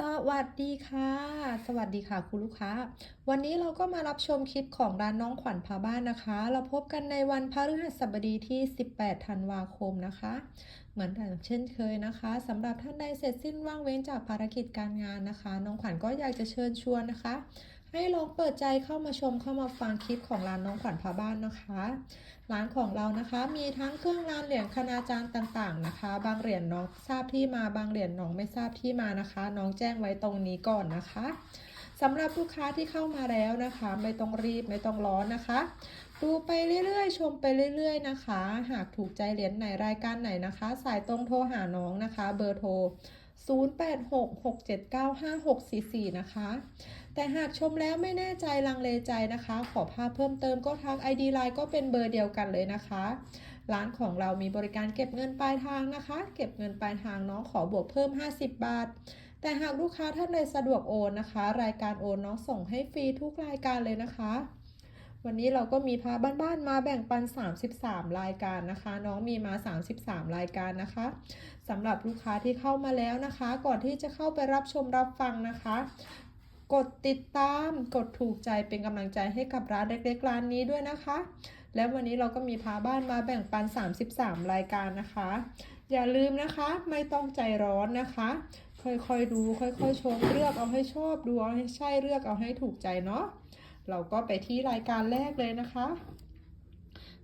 สวัสดีค่ะ สวัสดีค่ะคุณลูกค้า วันนี้เราก็มารับชมคลิปของร้านน้องขวัญพาบ้านนะคะ เราพบกันในวันพฤหัสบดีที่ 18 ธันวาคมนะคะ เหมือนแต่เช่นเคยนะคะสำหรับท่านใดเสร็จสิ้นว่างเว้นจากภารกิจการงานนะคะ น้องขวัญก็อยากจะเชิญชวนนะคะ ให้ลองเปิดใจเข้ามาชมเข้ามาฟังคลิปของร้านน้องขวัญพาบ้านนะคะ ร้านของเรานะคะ มีทั้งเครื่องรางเหรียญคณาจารย์ต่างๆนะคะ บางเหรียญน้องทราบที่มาบางเหรียญน้องไม่ทราบที่มานะคะ น้องแจ้งไว้ตรงนี้ก่อนนะคะสำหรับลูกค้าที่เข้ามาแล้วนะคะ ไม่ต้องรีบไม่ต้องร้อนนะคะ ดูไปเรื่อยๆ ชมไปเรื่อยๆนะคะ หากถูกใจเหรียญไหนรายการไหนนะคะ สายตรงโทรหาน้องนะคะ เบอร์โทร 0866795644 นะคะ แต่หากชมแล้วไม่แน่ใจลังเลใจนะคะ ขอภาพเพิ่มเติมก็ทัก ID Line ก็เป็นเบอร์เดียวกันเลยนะคะ ร้านของเรามีบริการเก็บเงินปลายทางนะคะ เก็บเงินปลายทางน้องขอบวกเพิ่ม 50 บาท แต่หากลูกค้าท่านใดสะดวกโอนนะคะ รายการโอนน้องส่งให้ฟรีทุกรายการเลยนะคะ วันนี้เราก็มีพาบ้านๆมาแบ่งปัน 33 รายการนะคะ น้องมีมา 33 รายการนะคะสำหรับลูกค้าที่เข้ามาแล้วนะคะ ก่อนที่จะเข้าไปรับชมรับฟังนะคะ กดติดตามกดถูกใจเป็นกำลังใจให้กับร้านเล็กๆร้านนี้ด้วยนะคะ แล้ววันนี้เราก็มีพาบ้านมาแบ่งปัน 33 รายการนะคะ อย่าลืมนะคะไม่ต้องใจร้อนนะคะ ค่อยๆดูค่อยๆชมเลือกเอาให้ชอบดูเอาให้ใช่เลือกเอาให้ถูกใจเนาะ เราก็ไปที่รายการแรกเลยนะคะ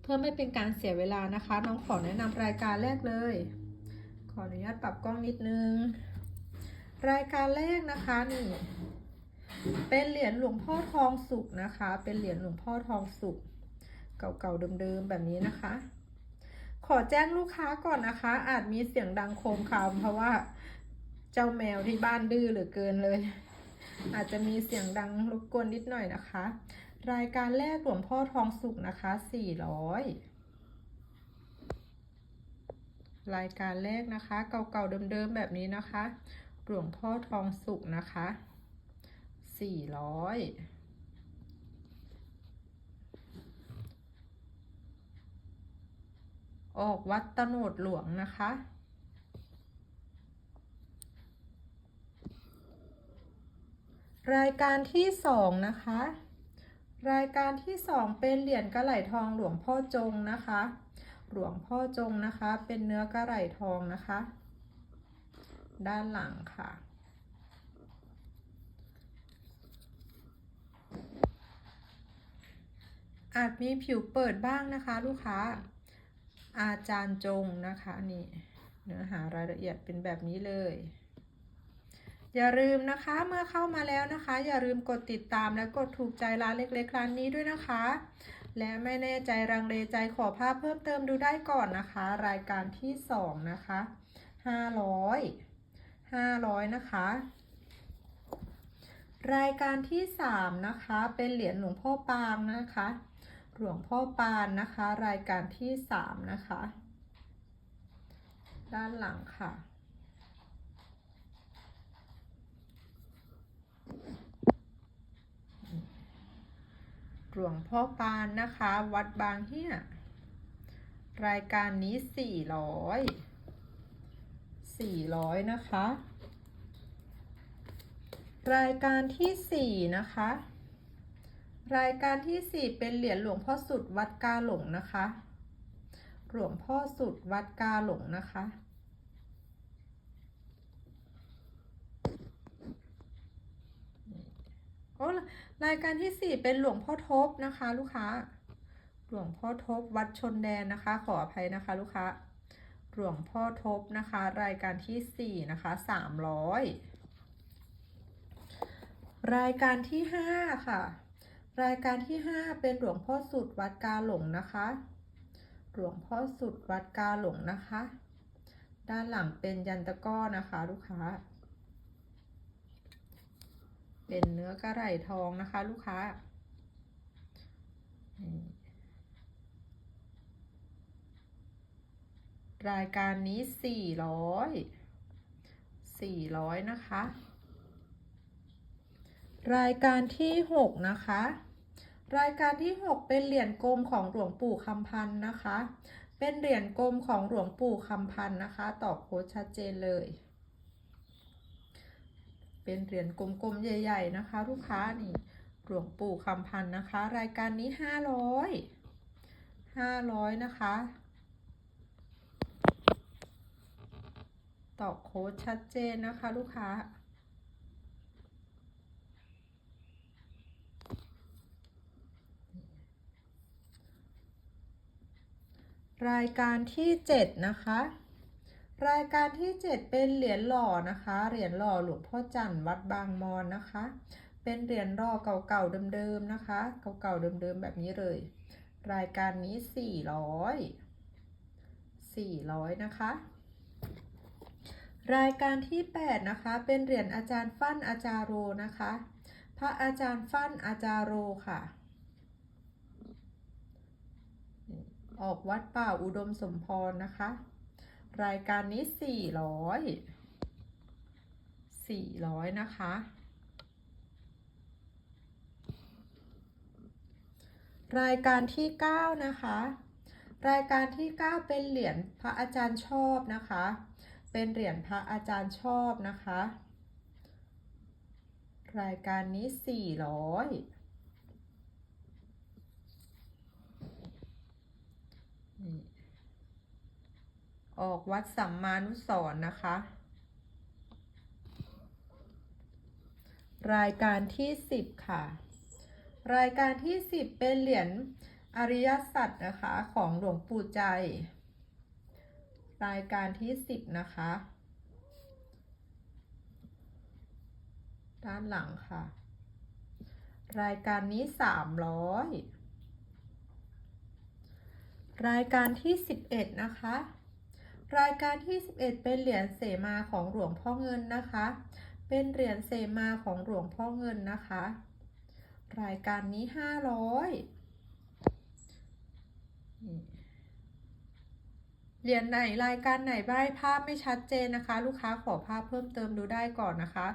เพื่อไม่เป็นการเสียเวลานะคะ น้องขอแนะนำรายการแรกเลย ขออนุญาตปรับกล้องนิดนึง รายการแรกนะคะนี่เป็นเหรียญหลวงพ่อทองสุกนะคะ เป็นเหรียญหลวงพ่อทองสุกเก่าๆเดิมๆแบบนี้นะคะ ขอแจ้งลูกค้าก่อนนะคะ อาจมีเสียงดังโครมครามเพราะว่าเจ้าแมวที่บ้านดื้อเหลือเกินเลย อาจจะมีเสียงดังรบกวนนิดหน่อยนะคะ รายการแรกหลวงพ่อทองสุกนะคะสี่ร้อยรายการแรกนะคะ เก่าๆเดิมๆแบบนี้นะคะ หลวงพ่อทองสุกนะคะสี่ร้อยออกวัดตโนดหลวงนะคะ รายการที่สองนะคะ รายการที่สองเป็นเหรียญกระไหลทองหลวงพ่อจงนะคะ หลวงพ่อจงนะคะ เป็นเนื้อกระไหลทองนะคะ ด้านหลังค่ะอาจมีผิวเปิดบ้างนะคะ ลูกค้า อาจารย์จงนะคะนี่เนื้อหารายละเอียดเป็นแบบนี้เลย อย่าลืมนะคะเมื่อเข้ามาแล้วนะคะ อย่าลืมกดติดตามและกดถูกใจร้านเล็กๆร้านนี้ด้วยนะคะ และไม่แน่ใจรังเลใจขอภาพเพิ่มเติมดูได้ก่อนนะคะ รายการที่สองนะคะห้าร้อยห้าร้อยนะคะ รายการที่สามนะคะ เป็นเหรียญหลวงพ่อปางนะคะ หลวงพ่อปานนะคะ รายการที่สามนะคะ ด้านหลังค่ะ หลวงพ่อปานนะคะ วัดบางเฮียรายการนี้สี่ร้อยสี่ร้อยนะคะ รายการที่สี่นะคะ รายการที่สี่เป็นเหรียญหลวงพ่อสุดวัดกาหลงนะคะ หลวงพ่อสุดวัดกาหลงนะคะ อ้รายการที่สี่เป็นหลวงพ่อทบนะคะ ลูกค้า หลวงพ่อทบวัดชนแดนนะคะ ขออภัยนะคะ ลูกค้า หลวงพ่อทบนะคะ รายการที่สี่นะคะสามร้อยรายการที่ห้าค่ะ รายการที่ห้าเป็นหลวงพ่อสุดวัดกาหลงนะคะ หลวงพ่อสุดวัดกาหลงนะคะ ด้านหลังเป็นยันตะก้อนะคะ ลูกค้า เป็นเนื้อกระไหล่ทองนะคะ ลูกค้า รายการนี้สี่ร้อยสี่ร้อยนะคะ รายการที่หกนะคะ รายการที่หกเป็นเหรียญกลมของหลวงปู่คำพันธ์นะคะ เป็นเหรียญกลมของหลวงปู่คำพันธ์นะคะ ตอบโค้ดชัดเจนเลย เป็นเหรียญกลมๆ ใหญ่ ๆ นะคะ ลูกค้านี่หลวงปู่คำพันนะคะ รายการนี้ห้าร้อยห้าร้อยนะคะ ต่อโค้ดชัดเจนนะคะ ลูกค้า รายการที่7นะคะ รายการที่ 7 เป็นเหรียญหล่อนะคะ เหรียญหล่อหลวงพ่อจันทร์วัดบางมอนนะคะ เป็นเหรียญหล่อเก่าๆเดิมๆนะคะ เก่าๆเดิมๆแบบนี้เลย รายการนี้ 400 400 นะคะ รายการที่ 8 นะคะ เป็นเหรียญอาจารย์ฟั่นอาจารโรนะคะ พระอาจารย์ฟั่นอาจารโรค่ะ ออกวัดป่าอุดมสมพรนะคะ รายการนี้400 400นะคะ รายการที่9นะคะ รายการที่9เป็นเหรียญพระอาจารย์ชอบนะคะ เป็นเหรียญพระอาจารย์ชอบนะคะ รายการนี้400นี่ ออกวัดสัมมานุสร์นะคะ รายการที่ 10 ค่ะ รายการที่ 10 เป็นเหรียญอริยสัจนะคะของหลวงปู่ใจ รายการที่ 10 นะคะ ด้านหลังค่ะ รายการนี้ 300 รายการที่ 11 นะคะ รายการที่ 11 เป็นเหรียญเสมาของหลวงพ่อเงินนะคะ เป็นเหรียญเสมาของหลวงพ่อเงินนะคะ รายการนี้ 500เหรียญไหนรายการไหนใบภาพไม่ชัดเจนนะคะ ลูกค้าขอภาพเพิ่มเติมดูได้ก่อนนะคะ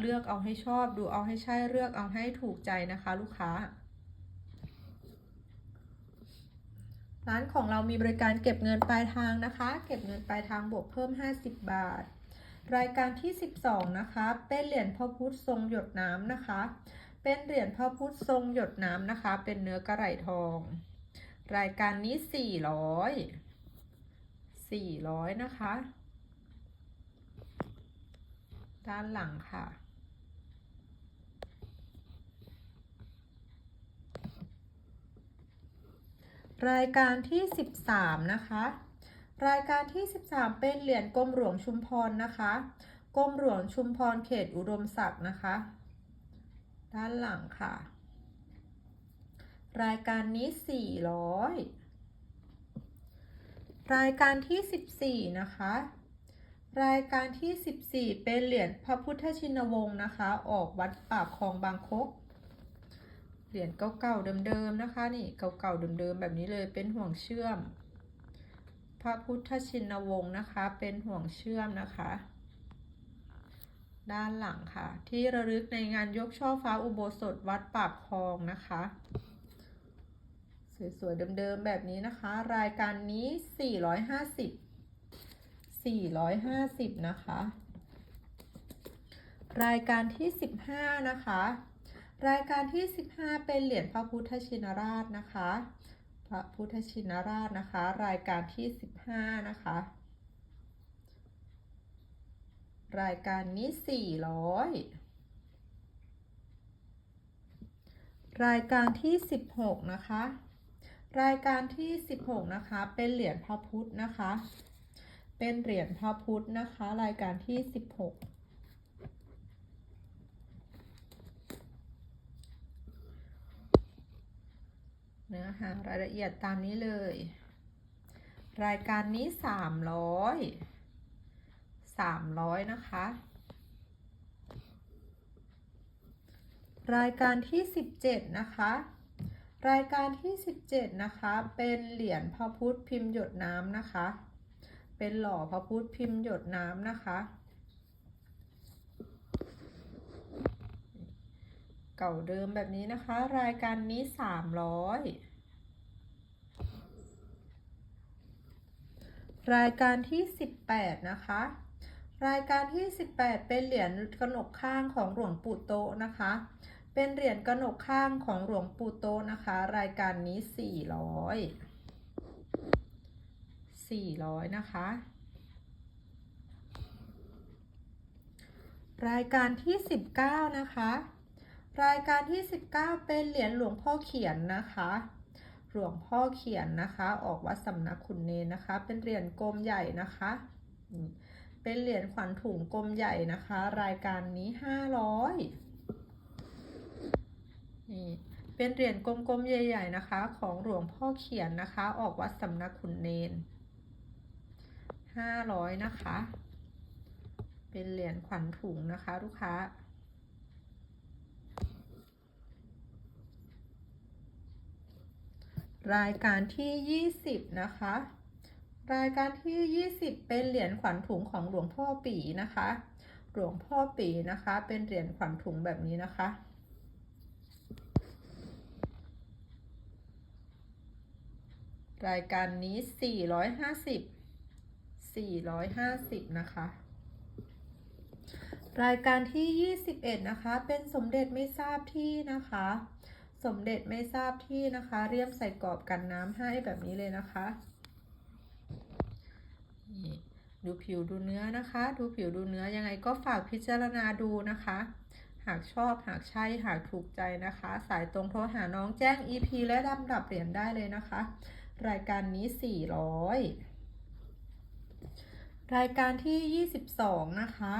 เลือกเอาให้ชอบดูเอาให้ใช่เลือกเอาให้ถูกใจนะคะ ลูกค้า ร้านของเรามีบริการเก็บเงินปลายทางนะคะ เก็บเงินปลายทางบวกเพิ่ม 50 บาท รายการที่ 12 นะคะ เป็นเหรียญพ่อพุธทรงหยดน้ำนะคะ เป็นเหรียญพ่อพุธทรงหยดน้ำนะคะ เป็นเนื้อกระไหล่ทอง รายการนี้ 400 400 นะคะ ด้านหลังค่ะ รายการที่ 13 นะคะ รายการที่ 13 เป็นเหรียญกรมหลวงชุมพรนะคะกรมหลวงชุมพรเขตอุดมศักดิ์นะคะ ด้านหลังค่ะ รายการนี้ 400 รายการที่ 14 นะคะ รายการที่ 14 เป็นเหรียญพระพุทธชินวงศ์นะคะ ออกวัดปากคลองบางคก เหรียญเก่าๆเดิมๆนะคะ นี่เก่าๆเดิมๆแบบนี้เลยเป็นห่วงเชื่อม พระพุทธชินวงศ์นะคะ เป็นห่วงเชื่อมนะคะ ด้านหลังค่ะ ที่ระลึกในงานยกช่อฟ้าอุโบสถวัดปากคลองนะคะสวยๆเดิมๆแบบนี้นะคะ รายการนี้ 450 450 นะคะ รายการที่ 15 นะคะ รายการที่ 15 เป็นเหรียญพระพุทธชินราชนะคะ พระพุทธชินราชนะคะ รายการที่ 15 นะคะ รายการนี้ 400 รายการที่ 16 นะคะ รายการที่ 16 นะคะ เป็นเหรียญพระพุทธนะคะ เป็นเหรียญพระพุทธนะคะ รายการที่ 16 เนื้อ หารายละเอียดตามนี้เลย รายการนี้300 300นะคะ รายการที่17นะคะรายการที่ 17 นะคะ เป็นเหรียญพระพุทธพิมพ์หยดน้ำนะคะ เป็นหล่อพระพุทธพิมพ์หยดน้ำนะคะ เก่าเดิมแบบนี้นะคะ รายการนี้ 300 รายการที่ 18 นะคะ รายการที่ 18 เป็นเหรียญกระหนกข้างของหลวงปู่โตนะคะ เป็นเหรียญกระหนกข้างของหลวงปู่โตนะคะ รายการนี้ 400 400 นะคะ รายการที่ 19 นะคะ รายการที่ 19 เป็นเหรียญหลวงพ่อเขียนนะคะ หลวงพ่อเขียนนะคะ ออกวัดสำนักขุนเนนนะคะ เป็นเหรียญกลมใหญ่นะคะ เป็นเหรียญขวัญถุงกลมใหญ่นะคะ รายการนี้500นี่เป็นเหรียญกลมๆใหญ่ ๆนะคะ ของหลวงพ่อเขียนนะคะ ออกวัดสำนักขุนเนน500นะคะ เป็นเหรียญขวัญถุงนะคะ ลูกค้า รายการที่ 20 นะคะ รายการที่ 20 เป็นเหรียญขวัญถุงของหลวงพ่อปีนะคะ หลวงพ่อปีนะคะ เป็นเหรียญขวัญถุงแบบนี้นะคะรายการนี้ 450 450 นะคะ รายการที่ 21 นะคะ เป็นสมเด็จไม่ทราบที่นะคะ สมเด็จไม่ทราบที่นะคะ เรียมใส่กรอบกันน้ำให้แบบนี้เลยนะคะนี่ดูผิวดูเนื้อนะคะ ดูผิวดูเนื้อยังไงก็ฝากพิจารณาดูนะคะ หากชอบหากใช่หากถูกใจนะคะ สายตรงโทรหาน้องแจ้ง EP และลำดับเหรียญได้เลยนะคะ รายการนี้ 400 รายการที่ 22 นะคะ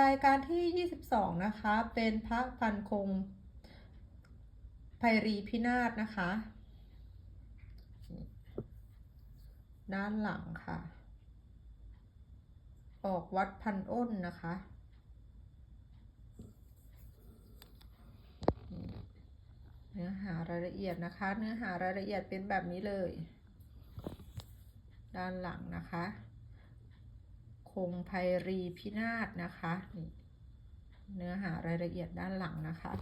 รายการที่ 22 นะคะ เป็นพระพันคง ไพรีพินาศนะคะ ด้านหลังค่ะ ออกวัดพันอ้นนะคะ เนื้อหารายละเอียดนะคะ เนื้อหารายละเอียดเป็นแบบนี้เลย ด้านหลังนะคะ คงไพรีพินาศนะคะนี่ เนื้อหารายละเอียดด้านหลังนะคะ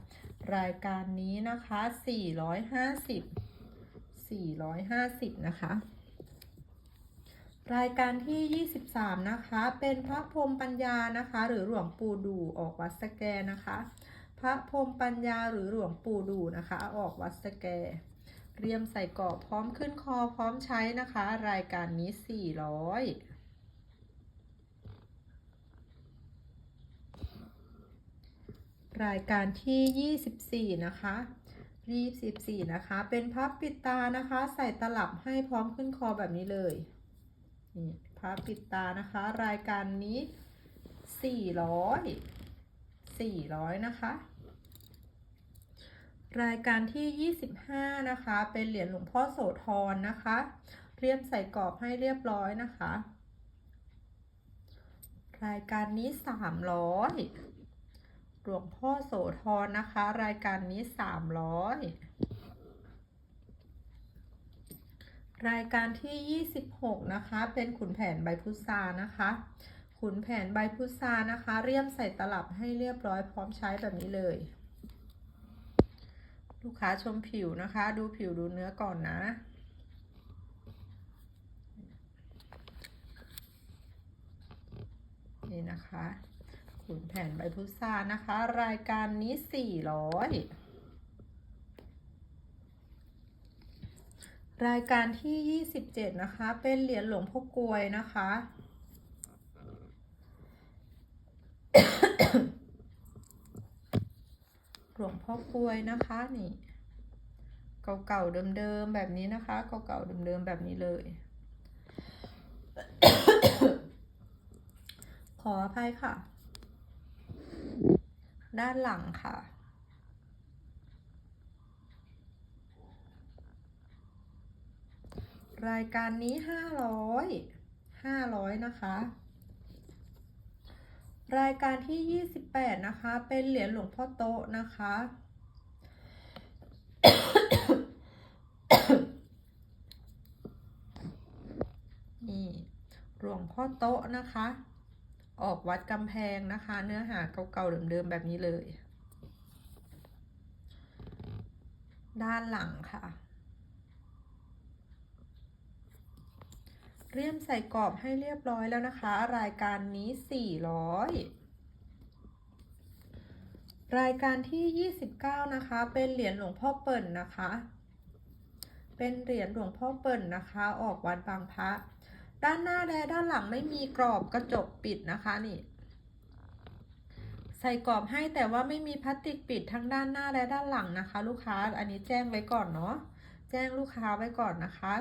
รายการนี้นะคะ 450 450 นะคะ รายการที่ 23 นะคะ เป็นพระพรหมปัญญานะคะ หรือหลวงปู่ดูออกวัดสแกนะคะ พระพรหมปัญญาหรือหลวงปู่ดูนะคะ ออกวัดสแก เรียมใส่กรอบพร้อมขึ้นคอพร้อมใช้นะคะ รายการนี้ 400 รายการที่ 24 นะคะ24นะคะ เป็นพับปิดตานะคะ ใส่ตลับให้พร้อมขึ้นคอแบบนี้เลยนี่พับปิดตานะคะ รายการนี้ 400 400 นะคะ รายการที่ 25 นะคะ เป็นเหรียญหลวงพ่อโสธรนะคะ เรียมใส่กรอบให้เรียบร้อยนะคะ รายการนี้ 300 หลวงพ่อโสธรนะคะ รายการนี้300รายการที่ 26 นะคะ เป็นขุนแผนใบพุทรานะคะ ขุนแผนใบพุทรานะคะ เรียมใส่ตลับให้เรียบร้อยพร้อมใช้แบบนี้เลย ลูกค้าชมผิวนะคะ ดูผิวดูเนื้อก่อนนะ นี่นะคะ ขุนแผนใบพุทรานะคะ รายการนี้400รายการที่ 27 นะคะ เป็นเหรียญหลวงพ่อกลวยนะคะ หลวงพ่อกลวยนะคะนี่เก่าๆเดิมๆแบบนี้นะคะ เก่าๆเดิมๆแบบนี้เลย ขออภัยค่ะ ด้านหลังค่ะ รายการนี้ห้าร้อยห้าร้อยนะคะ รายการที่ยี่สิบแปดนะคะ เป็นเหรียญหลวงพ่อโตนะคะนี่หลวงพ่อโตนะคะ ออกวัดกำแพงนะคะ เนื้อหาเก่าๆเดิมๆแบบนี้เลย ด้านหลังค่ะ เรียมใส่กรอบให้เรียบร้อยแล้วนะคะ รายการนี้ 400 รายการที่ 29 นะคะ เป็นเหรียญหลวงพ่อเปิ่นนะคะ เป็นเหรียญหลวงพ่อเปิ่นนะคะ ออกวัดบางพระ ด้านหน้าและด้านหลังไม่มีกรอบกระจกปิดนะคะนี่ใส่กรอบให้แต่ว่าไม่มีพลาสติกปิดทั้งด้านหน้าและด้านหลังนะคะ ลูกค้าอันนี้แจ้งไว้ก่อนเนาะแจ้งลูกค้าไว้ก่อนนะคะ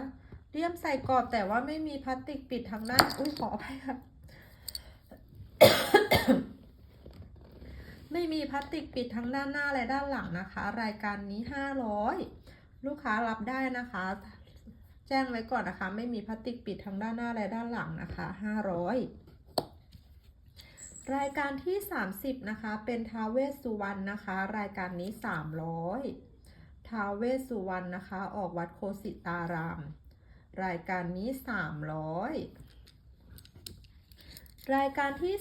เลี่ยมใส่กรอบแต่ว่าไม่มีพลาสติกปิดทั้งด้านอุ้ยขออภัยค่ะไม่มีพลาสติกปิดทั้งด้านหน้าและด้านหลังนะคะ รายการนี้ 500 ลูกค้ารับได้นะคะ แจ้งไว้ก่อนนะคะ ไม่มีพลาสติกปิดทั้งด้านหน้าและด้านหลังนะคะ 500 รายการที่ 30 นะคะ เป็นทาวเวสุวรรณนะคะ รายการนี้ 300ท้าวเวสุวรรณนะคะ ออกวัดโคสิตาราม รายการนี้ 300รายการที่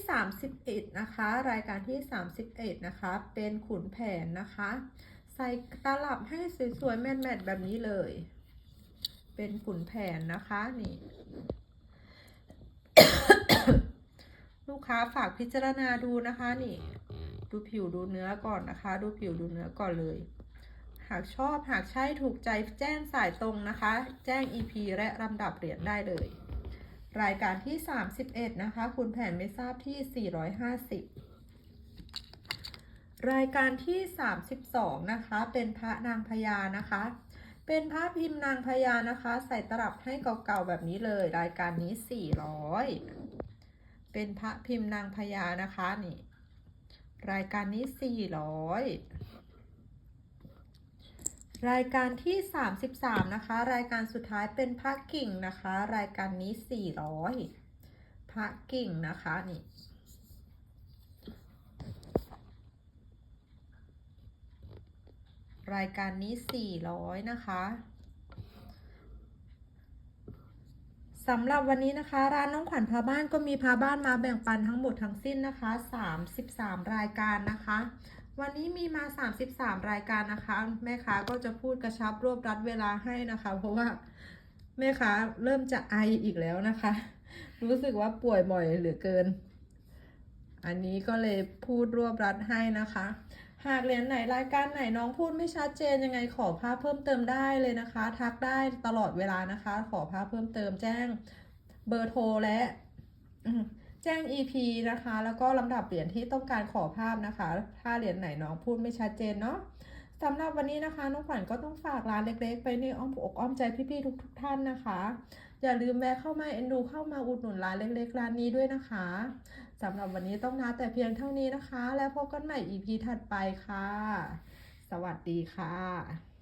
31 นะคะ รายการที่ 31 นะคะ เป็นขุนแผนนะคะ ใส่ตลับให้สวยๆ แมทๆแบบนี้เลย เป็นขุนแผนนะคะนี่ ลูกค้าฝากพิจารณาดูนะคะนี่ ดูผิวดูเนื้อก่อนนะคะ ดูผิวดูเนื้อก่อนเลย หากชอบหากใช่ถูกใจแจ้งสายตรงนะคะ แจ้ง EP และลำดับเหรียญได้เลย รายการที่ 31 นะคะ คุณแผนไม่ทราบที่ 450รายการที่ 32 นะคะ เป็นพระนางพญานะคะ เป็นพระพิมพ์นางพญานะคะ ใส่ตลับให้เก่าๆแบบนี้เลย รายการนี้ 400 เป็นพระพิมพ์นางพญานะคะนี่ รายการนี้ 400 รายการที่ 33 นะคะ รายการสุดท้ายเป็นพระกิ่งนะคะ รายการนี้ 400 พระกิ่งนะคะนี่ รายการนี้ 400 นะคะสำหรับวันนี้นะคะ ร้านน้องขวัญพาบ้านก็มีพาบ้านมาแบ่งปันทั้งหมดทั้งสิ้นนะคะ 33 รายการนะคะ วันนี้มีมา 33 รายการนะคะ แม่ค้าก็จะพูดกระชับรวบรัดเวลาให้นะคะ เพราะว่าแม่ค้าเริ่มจะไออีกแล้วนะคะ รู้สึกว่าป่วยบ่อยเหลือเกิน อันนี้ก็เลยพูดรวบรัดให้นะคะ หากเหรียญไหนรายการไหนน้องพูดไม่ชัดเจนยังไงขอภาพเพิ่มเติมได้เลยนะคะ ทักได้ตลอดเวลานะคะ ขอภาพเพิ่มเติมแจ้งเบอร์โทรและแจ้ง EP นะคะ แล้วก็ลำดับเหรียญที่ต้องการขอภาพนะคะ ถ้าเหรียญไหนน้องพูดไม่ชัดเจนเนาะสำหรับวันนี้นะคะน้องขวัญก็ต้องฝากร้านเล็กๆ ไปในอ้อมอกอ้อมใจพี่ๆทุกๆท่านนะคะ อย่าลืมแวะเข้ามาเอ็นดูเข้ามาอุดหนุนร้านเล็กๆร้านนี้ด้วยนะคะ สำหรับวันนี้ต้องนาแต่เพียงเท่านี้นะคะ แล้วพบกันใหม่ EP ถัดไปค่ะ สวัสดีค่ะ